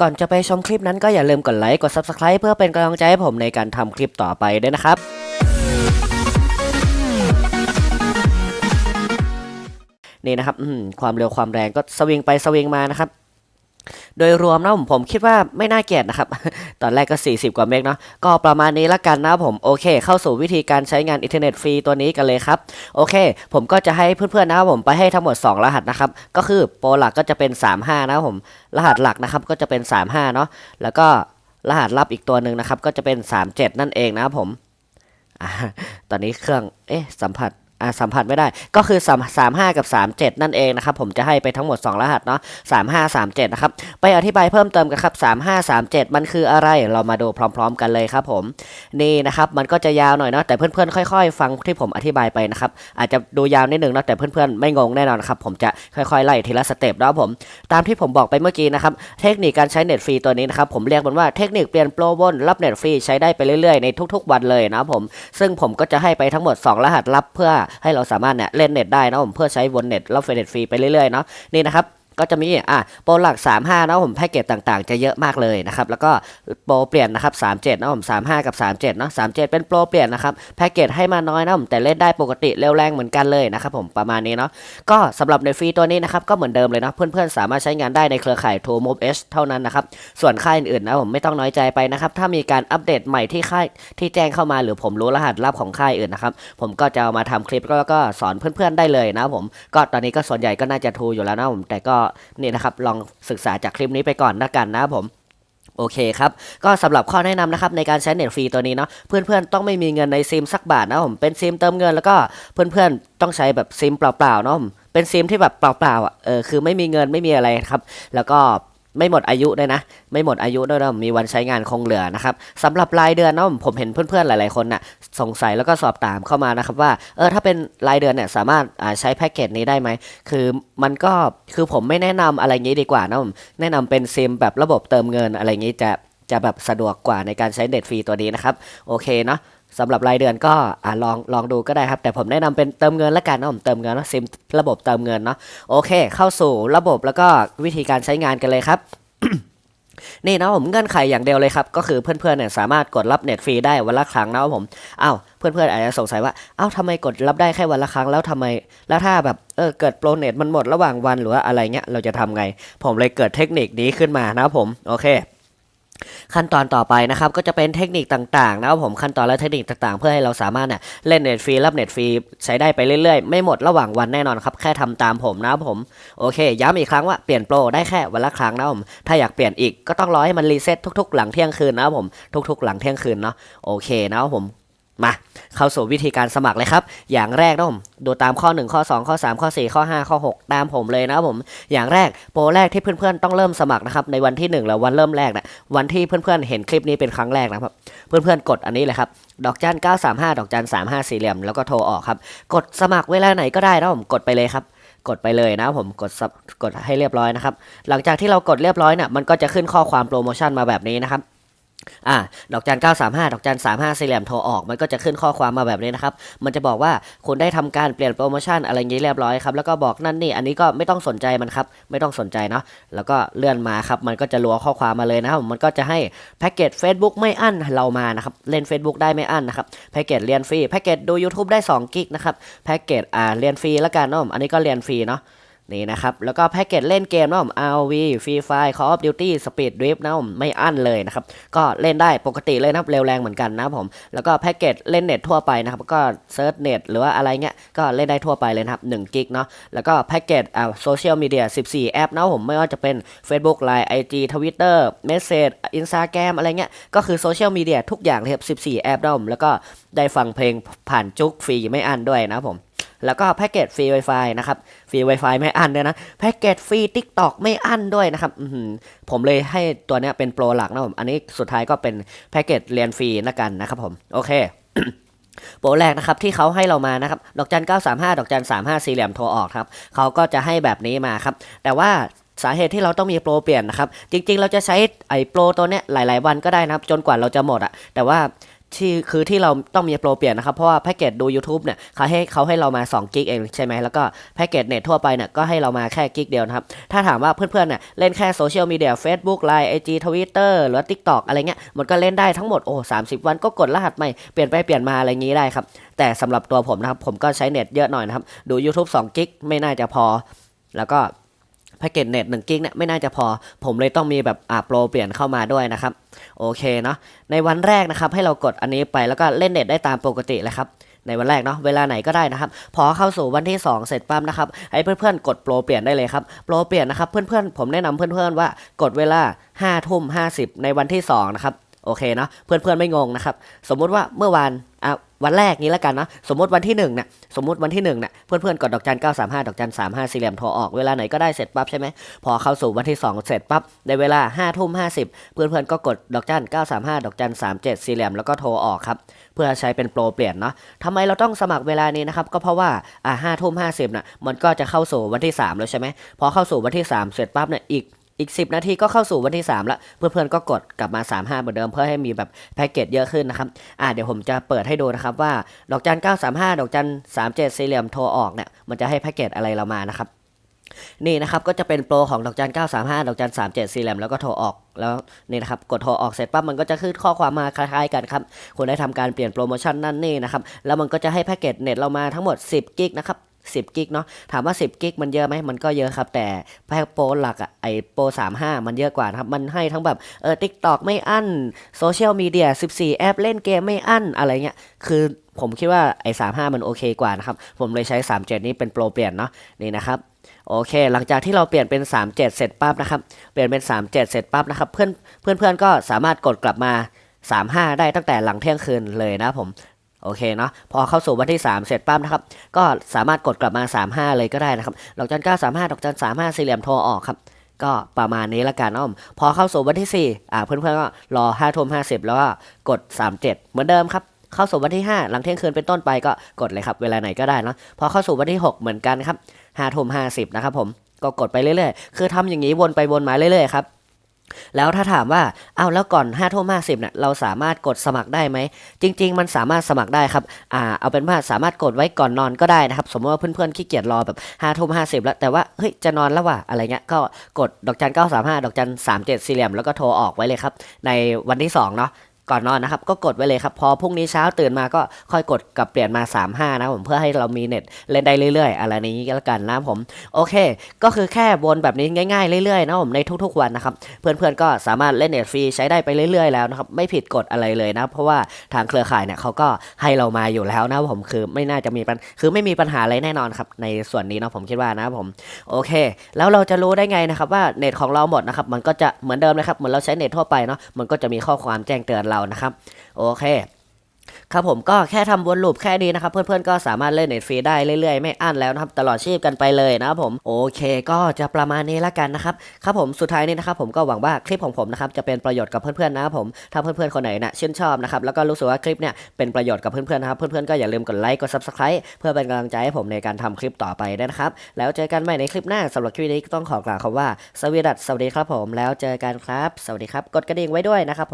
ก่อนจะไปชมคลิปนั้นก็อย่าลืมกดไลค์ กด Subscribe เพื่อเป็นกำลังใจให้ผมในการทำคลิปต่อไปด้วยนะครับนี่นะครับความเร็วความแรงก็สวิงไปสวิงมานะครับ โดยรวมนะผมผมคิดว่าไม่น่าเกลียดนะครับ ตอนแรกก็ 40 กว่าเมกเนาะก็ประมาณนี้ละกันนะผมโอเค เข้าสู่วิธีการใช้งานอินเทอร์เน็ตฟรีตัวนี้กันเลยครับโอเค ผมก็จะให้เพื่อนๆนะครับผมไปให้ทั้งหมด 2 รหัสนะครับก็คือโปรหลักก็จะเป็น 35 นะผมรหัสหลักนะครับก็จะเป็น 35 เนาะแล้วก็รหัสลับอีกตัวหนึ่งนะครับก็จะเป็น 37 นั่นเองนะครับผมอตอนนี้เครื่อง เอ๊ะ สัมผัส อ่าสัมผัสไม่ได้ก็คือ3 35 กับ 37 นั่นเองนะครับผมจะให้ไปทั้งหมด 2 รหัสเนาะ35 37 นะครับ ไปอธิบายเพิ่มเติมกันครับ 3537 มันคืออะไรเรามาดูพร้อม ๆ กันเลยครับผมนี่นะครับมันก็จะยาวหน่อยเนาะแต่เพื่อนๆ ค่อย ๆ ฟังที่ผมอธิบายไปนะครับอาจจะดูยาวนิดนึงเนาะแต่เพื่อนๆ ไม่งงแน่นอนครับผมจะค่อยๆไล่ทีละสเต็ปนะครับผมตามที่ผมบอกไปเมื่อกี้นะครับเทคนิคการใช้เน็ตฟรีตัวนี้นะครับผมเรียกมันว่าเทคนิคเปลี่ยนโปรบนรับเน็ตฟรีใช้ได้ไปเรื่อยๆในทุกๆ วันเลยนะครับผมซึ่งผมก็จะให้ไปทั้งหมด 2 รหัสลับเพื่อให้เราสามารถเนี่ยเล่นเน็ตได้นะผมเพื่อใช้วนเน็ตรับเน็ตฟรีไปเรื่อยๆเนาะนี่นะครับ ก็จะมีอะโปรหลัก 35นะผมแพ็กเกจต่างๆ จะเยอะมากเลยนะครับแล้วก็โปรเปลี่ยนนะครับ37นะผม35 กับ 37เนาะ37 เป็นโปรเปลี่ยนนะครับแพ็กเกจให้มาน้อยนะผมแต่เล่นได้ปกติเร็วแรงเหมือนกันเลยนะครับผมประมาณนี้เนาะก็สำหรับในฟรีตัวนี้นะครับก็เหมือนเดิมเลยเนาะเพื่อนๆ สามารถใช้งานได้ในเครือข่าย t o Move H เท่านั้นนะครับส่วนค่ายอื่นๆนะผมไม่ต้องน้อยใจไปนะครับถ้ามีการอัปเดตใหม่ที่ค่ายที่แจ้งเข้ามาหรือผมรู้รหัสลับของค่ายอื่นนะครับผมก็จะเอามาทำคลิปแล้วก็สอนเพื่อนๆได้เลยนะผมก็ตอนนี้ก็ส่วนใหญ่ก็น่าจะทูอยู่แล้วนะผมแต่ก็นี่นะครับลองศึกษาจากคลิปนี้ไปก่อนนะกันนะผมโอเคครับ ก็สำหรับข้อแนะนำนะครับในการใช้เน็ตฟรีตัวนี้เนาะเพื่อนๆต้องไม่มีเงินในซิมสักบาทนะผมเป็นซิมเติมเงินแล้วก็เพื่อนๆต้องใช้แบบซิมเปล่าๆเนาะผมเป็นซิมที่แบบเปล่าๆอะเออคือไม่มีเงินไม่มีอะไรครับ แล้วก็ ไม่หมดอายุด้วยนะ ไม่หมดอายุด้วยนะมีวันใช้งานคงเหลือนะครับสำหรับรายเดือนเนาะผมเห็นเพื่อนๆหลายๆคนน่ะสงสัยแล้วก็สอบถามเข้ามานะครับว่าเออถ้าเป็นรายเดือนเนี่ยสามารถาใช้แพ็กเกจนี้ได้ไหมคือมันก็คือผมไม่แนะนำอะไรงี้ดีกว่านะผมแนะนำเป็นซิมแบบระบบเติมเงินอะไรงี้จะจะแบบสะดวกกว่าในการใช้เน็ตฟรีตัวนี้นะครับโอเคเนาะ สำหรับรายเดือนก็อ่าลองลองดูก็ได้ครับ แต่ผมแนะนำเป็นเติมเงินละกันนะผมเติมเงินเนาะซิมระบบเติมเงินเนาะโอเค เข้าสู่ระบบแล้วก็วิธีการใช้งานกันเลยครับนี่นะผมเงื่อนไขอย่างเดียวเลยครับ ก็คือเพื่อนๆเนี่ยสามารถกดรับเน็ตฟรีได้วันละครั้งนะผมอ้าวเพื่อนๆอาจจะสงสัยว่าอ้าวทำไมกดรับได้แค่วันละครั้งแล้วทำไม แล้วถ้าแบบเออเกิดโปรเน็ตมันหมดระหว่างวันหรือว่าอะไรเงี้ยเราจะทำไง ผมเลยเกิดเทคนิคนี้ขึ้นมานะผมโอเค ขั้นตอนต่อไปนะครับก็จะเป็นเทคนิคต่างๆนะครับผมขั้นตอนและเทคนิคต่างๆ เพื่อให้เราสามารถเนี่ยเล่นเน็ตฟรีรับเน็ตฟรีใช้ได้ไปเรื่อยๆ ไม่หมดระหว่างวันแน่นอนครับแค่ทำตามผมนะครับผมโอเค ย้ำอีกครั้งว่าเปลี่ยนโปรได้แค่วันละครั้งนะครับผมถ้าอยากเปลี่ยนอีกก็ต้องรอให้มันรีเซ็ตทุก ๆ หลังเที่ยงคืนนะครับผมทุก ๆ หลังเที่ยงคืนเนาะโอเคนะครับผม มาเข้าสู่วิธีการสมัครเลยครับ อย่างแรกนะผมดูตามข้อ 1 ข้อ 2 ข้อ 3 ข้อ 4 ข้อ 5 ข้อ 6 ตามผมเลยนะครับผม อย่างแรกโปรแรกที่เพื่อนๆต้องเริ่มสมัครนะครับในวันที่1แล้ววันเริ่มแรกนะวันที่เพื่อนๆเห็นคลิปนี้เป็นครั้งแรกนะครับ เพื่อนๆกดอันนี้เลยครับดอกจัน935 ดอกจัน35สี่เหลี่ยมแล้วก็โทรออกครับ กดสมัครเวลาไหนก็ได้นะผมกดไปเลยครับกดไปเลยนะผมกดกดให้เรียบร้อยนะครับ หลังจากที่เรากดเรียบร้อยเนี่ยมันก็จะขึ้นข้อความโปรโมชั่นมาแบบนี้นะครับ อ่าดอกจัน935 ดอกจัน35สี่เหลี่ยมโทรออก มันก็จะขึ้นข้อความมาแบบนี้นะครับ มันจะบอกว่าคุณได้ทำการเปลี่ยนโปรโมชั่นอะไรอย่างนี้เรียบร้อยครับ แล้วก็บอกนั่นนี่ อันนี้ก็ไม่ต้องสนใจมันครับ ไม่ต้องสนใจเนาะ แล้วก็เลื่อนมาครับ มันก็จะรัวข้อความมาเลยนะครับ มันก็จะให้แพ็กเกจ Facebook ไม่อั้นเรามานะครับ เล่น Facebook ได้ไม่อั้นนะครับ แพ็กเกจเรียนฟรี แพ็กเกจดู YouTube ได้2กิกนะครับ แพ็กเกจอ่าเรียนฟรีล้วกันเนาะ อันนี้ก็เรียนฟรีเนาะ นี่นะครับ แล้วก็แพ็กเกจเล่นเกมนะผม RV Free Fire Call of Duty Speed Drift นะผมไม่อั้นเลยนะครับ ก็เล่นได้ปกติเลยนะครับเร็วแรงเหมือนกันนะผม แล้วก็แพ็กเกจเล่นเน็ตทั่วไปนะครับ ก็เซิร์ชเน็ตหรือว่าอะไรเงี้ย ก็เล่นได้ทั่วไปเลยนะครับ1กิกเนาะ แล้วก็แพ็กเกจอ่าโซเชียลมีเดีย14 แอปนะผม ไม่ว่าจะเป็น Facebook Line IG Twitter Message Instagram อะไรเงี้ย ก็คือโซเชียลมีเดียทุกอย่างเลยครับ14 แอปนะผม แล้วก็ได้ฟังเพลงผ่านจุกฟรีไม่อั้นด้วยนะผม แล้วก็แพ็กเกจฟรี Wi-Fi นะครับ ฟรี Wi-Fi ไม่อั้นด้วยนะ แพ็กเกจฟรี TikTok ไม่อั้นด้วยนะครับผมเลยให้ตัวนี้เป็นโปรหลักนะผม อันนี้สุดท้ายก็เป็นแพ็กเกจเรียนฟรีนะกันนะครับผม โอเคโปรแรกนะครับที่เขาให้เรามานะครับดอกจัน 935 ดอกจัน 35 สี่เหลี่ยมโทรออกครับเขาก็จะให้แบบนี้มาครับ แต่ว่าสาเหตุที่เราต้องมีโปรเปลี่ยนนะครับ จริงๆ เราจะใช้ไอ้โปรตัวเนี้ยหลาย ๆ วันก็ได้นะครับ จนกว่าเราจะหมดอะแต่ว่า ที่คือที่เราต้องมีโปรเปลี่ยนนะครับ เพราะว่าแพ็กเกจดู YouTube เนี่ยเขาให้เขาให้เรามา2กิกเองใช่ไหมแล้วก็แพ็กเกจเน็ตทั่วไปเนี่ยก็ให้เรามาแค่กิกเดียวนะครับ ถ้าถามว่าเพื่อนๆเนี่ยเล่นแค่โซเชียลมีเดีย Facebook Line IG Twitter หรือ TikTok อะไรเงี้ยมันก็เล่นได้ทั้งหมดโอ้30 วันก็กดรหัสใหม่เปลี่ยนไปเปลี่ยนมาอะไรงี้ได้ครับแต่สำหรับตัวผมนะครับผมก็ใช้เน็ตเยอะหน่อยนะครับดู YouTube 2กิกไม่น่าจะพอ แล้วก็ แพ็กเกจเน็ต1กิกเนี่ยไม่น่าจะพอ ผมเลยต้องมีแบบอ่าโปรเปลี่ยนเข้ามาด้วยนะครับ โอเคเนาะในวันแรกนะครับให้เรากดอันนี้ไปแล้วก็เล่นเน็ตได้ตามปกติเลยครับในวันแรกเนาะเวลาไหนก็ได้นะครับ พอเข้าสู่วันที่ 2 เสร็จปั๊บนะครับให้เพื่อนๆ กดโปรเปลี่ยนได้เลยครับโปรเปลี่ยนนะครับเพื่อนๆ ผมแนะนำเพื่อนๆว่ากดเวลา5ทุ่ม50 ในวันที่2นะครับโอเคเนาะเพื่อนๆไม่งงนะครับสมมุติว่าเมื่อวานอะ วันแรกนี้แล้วกันนะสมมติวันที่1เนี่ยสมมติวันที่1เนี่ยเพื่อนๆกดดอกจัน935ดอกจัน35สี่เหลี่ยมโทรออกเวลาไหนก็ได้เสร็จปั๊บใช่ไหมพอเข้าสู่วันที่ 2 เสร็จปั๊บในเวลา5ทุ่ม50เพื่อนๆก็กดดอกจัน935ดอกจัน37สี่เหลี่ยมแล้วก็โทรออกครับเพื่อใช้เป็นโปรเปลี่ยนเนาะทำไมเราต้องสมัครเวลานี้นะครับก็เพราะว่าอ่าห้าทุ่มห้าสิบน่ะมันก็จะเข้าสู่วันที่ 3 แล้วใช่ไหมพอเข้าสู่วันที่ 3 เสร็จปั๊บเนี่ยอีก อีก 10 นาทีก็เข้าสู่วันที่ 3 แล้ว เพื่อนๆก็กดกลับมา 35เหมือนเดิมเพื่อให้มีแบบแพ็กเกจเยอะขึ้นนะครับอ่าเดี๋ยวผมจะเปิดให้ดูนะครับว่าดอกจัน935 ดอกจัน37สี่เหลี่ยมโทรออกเนี่ยมันจะให้แพ็กเกจอะไรเรามานะครับนี่นะครับก็จะเป็นโปรของดอกจัน935 ดอกจัน37สี่เหลี่ยมแล้วก็โทรออกแล้วนี่นะครับกดโทรออกเสร็จปั๊บมันก็จะขึ้นข้อความมาคล้ายๆกันครับคุณได้ทำการเปลี่ยนโปรโมชั่นนั่นนี่นะครับแล้วมันก็จะให้แพ็กเกจเน็ตเรามาทั้งหมด 10 กิกนะครับ 10 กิกเนาะถามว่า 10 กิกมันเยอะไหมมันก็เยอะครับ แต่แพ็กโปรหลักอะไอโปร35 มันเยอะกว่านะครับ มันให้ทั้งแบบเออ TikTok ไม่อั้นโซเชียลมีเดีย14 แอปเล่นเกมไม่อั้นอะไรเงี้ยคือผมคิดว่าไอ้35 มันโอเคกว่านะครับ ผมเลยใช้ 37 นี้เป็นโปรเปลี่ยนเนาะนี่นะครับโอเค หลังจากที่เราเปลี่ยนเป็น 37 เสร็จปั๊บนะครับ เปลี่ยนเป็น 37 เสร็จปั๊บนะครับ เพื่อนเพื่อนเพื่อนๆก็สามารถกดกลับมา 35 ได้ตั้งแต่หลังเที่ยงคืนเลยนะผม โอเคเนาะพอเข้าสู่วันที่ 3 เสร็จปั๊บนะครับ ก็สามารถกดกลับมา 35 เลยก็ได้นะครับดอกจัน935ดอกจัน35สี่เหลี่ยมโทรออกครับก็ประมาณนี้ละกันเนาะพอเข้าสู่วันที่ 4 อ่าเพื่อนๆก็รอ5ทุ่ม50 แล้วก็กด 37 เหมือนเดิมครับ เข้าสู่วันที่ 5 หลังเที่ยงคืนเป็นต้นไปก็กดเลยครับ เวลาไหนก็ได้เนาะพอเข้าสู่วันที่ 6 เหมือนกันครับห้าทุ่มห้าสิบนะครับผมก็กดไปเรื่อยๆ คือทำอย่างนี้วนไปวนมาเรื่อยๆครับ แล้วถ้าถามว่าอ้าวแล้วก่อน5ทุ่มห้าสิบเนี่ยเราสามารถกดสมัครได้ไหม จริง ๆ มันสามารถสมัครได้ครับอ่าเอาเป็นว่าสามารถกดไว้ก่อนนอนก็ได้นะครับ สมมติว่าเพื่อนๆขี้เกียจรอแบบ5ทุ่มห้าสิบแล้วแต่ว่าเฮ้ยจะนอนแล้วว่ะอะไรเงี้ยก็กดดอกจัน935ดอกจันสามเจ็ดสี่เหลี่ยมแล้วก็โทรออกไว้เลยครับ ในวันที่สองเนาะ ก่อนนอนนะครับ ก็กดไว้เลยครับ พอพรุ่งนี้เช้าตื่นมาก็ค่อยกดกลับเปลี่ยนมา 35 นะผมเพื่อให้เรามีเน็ตเล่นได้เรื่อยๆ อะไรนี้ก็แล้วกันนะผมโอเค ก็คือแค่วนแบบนี้ง่ายๆเรื่อยๆนะผมในทุกๆวันนะครับเพื่อนๆก็สามารถเล่นเน็ตฟรีใช้ได้ไปเรื่อยๆแล้วนะครับไม่ผิดกฎอะไรเลยนะเพราะว่าทางเครือข่ายเนี่ยเขาก็ให้เรามาอยู่แล้วนะผมคือไม่น่าจะมีปัญคือไม่มีปัญหาอะไรแน่นอนครับในส่วนนี้นะผมคิดว่านะผมโอเค แล้วเราจะรู้ได้ไงนะครับว่าเน็ตของเราหมดนะครับมันก็จะเหมือนเดิมเลยครับเหมือนเราใช้เน็ตทั่วไปเนาะมันก็จะมีข้อความแจ้งเตือนเรานะครับ โอเคครับผมก็แค่ทำวนลูปแค่นี้นะครับ เพื่อนๆก็สามารถเล่นเน็ตฟรีได้เรื่อยๆ ไม่อั้นแล้วนะครับ ตลอดชีพกันไปเลยนะครับผมโอเค ก็จะประมาณนี้ละกันนะครับครับผมสุดท้ายนี้นะครับผมก็หวังว่าคลิปของผมนะครับจะเป็นประโยชน์กับเพื่อนๆนะครับผมถ้าเพื่อนๆคนไหนนะชื่นชอบนะครับแล้วก็รู้สึกว่าคลิปเนี่ยเป็นประโยชน์กับเพื่อนๆนะครับเพื่อนๆก็อย่าลืมกดไลค์กด subscribe เพื่อเป็นกำลังใจให้ผมในการทำคลิปต่อไปด้นะครับแล้วเจอกันใหม่ในคลิปหน้าสำหรับคลิปนี้ต้องขอกล่าวคำว่าสวีดัสสวัสดีครับผมแล้วเจอกันครับ สวัสดีครับกดกระดิ่งไว้ด้วยนะครับผม